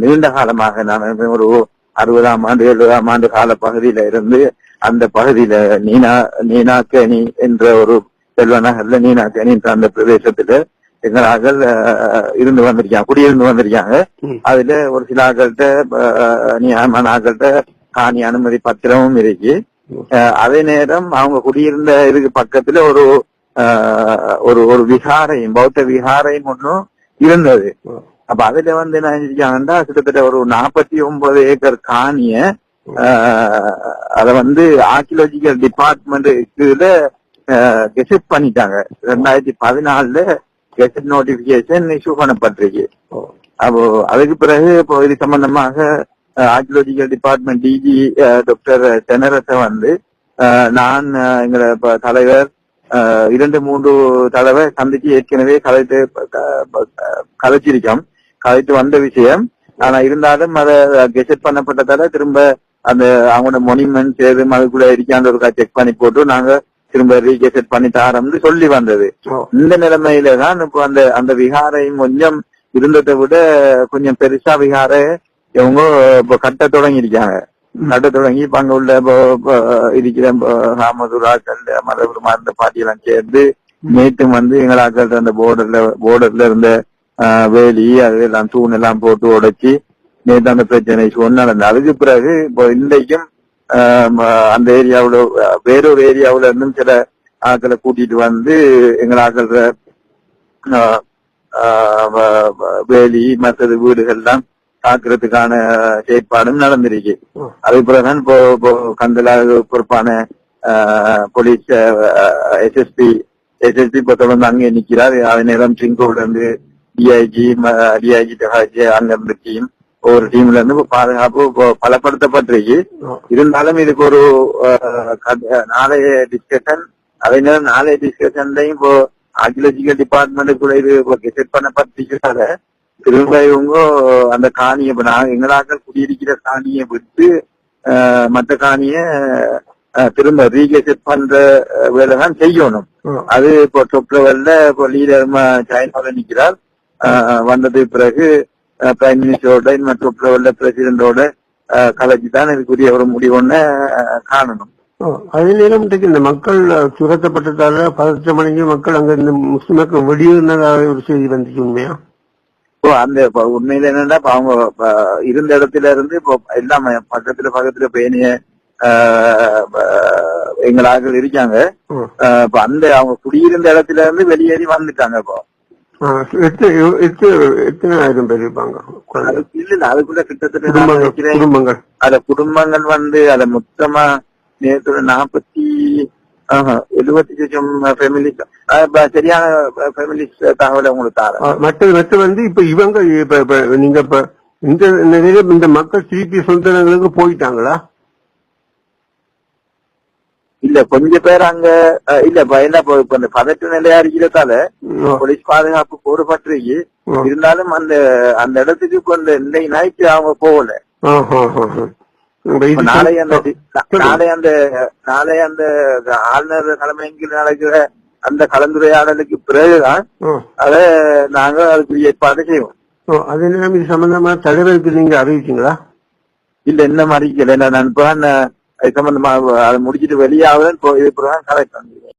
நீண்ட காலமாக நான் ஒரு அறுபதாம் ஆண்டு எழுபதாம் ஆண்டு கால பகுதியில இருந்து அந்த பகுதியில நீனா நீனாக்கேணி என்ற ஒரு செல்வ நகர்ல நீனாக்கேணி என்ற அந்த பிரதேசத்துல எங்களாக்கள் இருந்து வந்திருக்காங்க குடியிருந்து வந்திருக்காங்க. அதுல ஒரு சில ஆக்கள்கிட்ட நியமன ஆக்கள்கிட்ட காணி அனுமதி பத்திரமும் இருக்கு. அதே நேரம் அவங்க குடியிருந்த இதுக்கு பக்கத்துல ஒரு ஒரு ஒரு விகாரையும் பௌத்த விகாரையும் ஒன்றும் இருந்தது. அப்ப அதுல வந்து என்ன செஞ்சிருக்காங்கன்னா கிட்டத்தட்ட ஒரு நாற்பத்தி ஒன்பது ஏக்கர் காணிய அத வந்து ஆர்கியலாஜிக்கல் டிபார்ட்மெண்ட் இதுல கெசட் பண்ணிட்டாங்க ரெண்டாயிரத்தி பதினாலுல கெசட் நோட்டிபிகேஷன் இஷ்யூ பண்ணப்பட்டிருக்கு அப்போ அதுக்கு பிறகு இப்போ இது சம்பந்தமாக ஆர்கியலாஜிக்கல் டிபார்ட்மெண்ட் டிஜி டாக்டர் தெனரச வந்து நான் எங்கள இப்ப தலைவர் இரண்டு மூன்று தடவை சந்திச்சு ஏற்கனவே கலைத்து கலைச்சிருக்கோம் கலைத்து வந்த விஷயம். ஆனா இருந்தாலும் அதை கெசட் பண்ணப்பட்டதால திரும்ப அந்த அவங்களோட மொனிமெண்ட் சேதம் அதுக்குள்ள இருக்கான்னு ஒரு செக் பண்ணி போட்டு நாங்க திரும்ப ரீகெசட் பண்ணி தாரோம்னு சொல்லி வந்தது. இந்த நிலைமையில தான் இப்போ அந்த அந்த விகாரையும் கொஞ்சம் இருந்ததை விட கொஞ்சம் பெருசா விகார இவங்க இப்போ கட்ட தொடங்கியிருக்காங்க. கட்ட தொடங்கி இப்ப அங்க உள்ள இருக்கிற ராமதுராக்கள் மதபுரமா இருந்த பாட்டியெல்லாம் சேர்ந்து நேற்று வந்து எங்களாக்கள் அந்த போர்டர்ல போர்டர்ல இருந்த வேலி அது எல்லாம் தூண் எல்லாம் போட்டு உடைச்சி நேற்று அந்த பிரச்சனை சொன்ன அதுக்கு பிறகு இப்போ இன்றைக்கும் அந்த ஏரியாவுல வேறொரு ஏரியாவுல இருந்தும் சில ஆட்களை கூட்டிட்டு வந்து வ- வ- வேலி மற்றது வீடுகள்லாம் தாக்குறதுக்கான செயற்பாடும் நடந்திருக்கு. அதுக்கு பிறகுதான் இப்போ இப்போ கந்தலா பொறுப்பான ஆஹ், போலீஸ் எஸ்எஸ்பி எஸ்எஸ்பி இப்போ தொடர்ந்து அங்கே நிக்கிறார். அதே நேரம் சிங்கோல இருந்து டிஐஜி டிஐஜி அங்க இருந்து டீம் ஒவ்வொரு டீம்ல இருந்து பாதுகாப்பு பலப்படுத்தப்பட்டிருக்கு இருந்தாலும் இதுக்கு ஒரு நாளைய டிஸ்கஷன் அதே நேரம் நாளைய டிஸ்கஷன்லயும் இப்போ ஆர்கியலாஜிக்கல் டிபார்ட்மெண்ட்டுக்குள்ள இது கெசட் பண்ணப்பட்டிருக்கிறதால திரும்ப இவங்க அந்த காணியை இப்ப நாங்க எங்களாக்கள் குடியிருக்கிற காணியை விட்டு மற்ற காணிய திரும்ப ரீகெசட் பண்ற வேலை தான் செய்யணும் அது இப்போ டொப் லெவல்ல இப்போ லீடர் சைனால நிக்கிறார் ஆஹ், வந்ததுக்கு பிறகு பிரைம் மினிஸ்டரோட லெவல்ல பிரசிடண்டோட கலைச்சு தான் இதுக்குரிய ஒரு முடிவுன்னு காணணும். ஓ, அதே நேரம் இன்றைக்கு இந்த மக்கள் துரத்தப்பட்டதால பதற்றம் அடைஞ்ச மக்கள் அங்க இந்த முஸ்லிம் மக்கள் வெளியேறினதாக ஒரு செய்தி வந்துச்சு உண்மையா? இப்போ அந்த உண்மையில என்னன்னா அவங்க இருந்த இடத்துல இருந்து இப்போ எல்லாம் பக்கத்துல பக்கத்துல பேணிய எங்களாக இருக்காங்க. ம். ஆஹ் இப்ப அந்த அவங்க குடியிருந்த இடத்துல இருந்து வெளியேறி வந்துட்டாங்க இப்போ. ஆ, எத்தனை எத்தனை எத்தனை ஆயிரம் பேர் இருப்பாங்க இல்ல இல்ல அதுக்குள்ள கிட்டத்தட்ட குடும்பங்கள் அத குடும்பங்கள் வந்து அத மொத்தமா நேற்று நாற்பத்தி எழுபத்தி லட்சம் ஃபேமிலிஸ் சரியான ஃபேமிலிஸ் தகவலை உங்களுக்கு தாரேன் மற்றது மற்ற வந்து இப்ப இவங்க இப்ப நீங்க இப்ப இந்த இந்த மக்கள் திருப்பி சொந்த இடங்களுக்கு போயிட்டாங்களா இல்ல கொஞ்ச பேர் அங்க இல்ல என்ன இப்ப இந்த பதற்ற நிலையா இருக்கிறதால போலீஸ் பாதுகாப்பு போடப்பட்டிருக்கு ஓ. இருந்தாலும் அந்த அந்த இடத்துக்கு இப்ப இந்த இன்னைக்கு நைட்டு அவங்க போகல. நாளை அந்த. நாளை அந்த நாளை அந்த ஆளுநர் தலைமையில் நடக்கிற அந்த கலந்துரையாடலுக்கு பிறகுதான் அத நாங்க அதுக்கு ஏற்பாடு செய்வோம். அதே இது சம்பந்தமா தலைவருக்கு நீங்க அறிவிச்சீங்களா? இல்ல என்ன மாதிரி நான் இப்ப தான், இது சம்பந்தமா அதை முடிச்சிட்டு வெளியாகுதல் இப்போ இது கரெக்ட் பண்ணுறேன்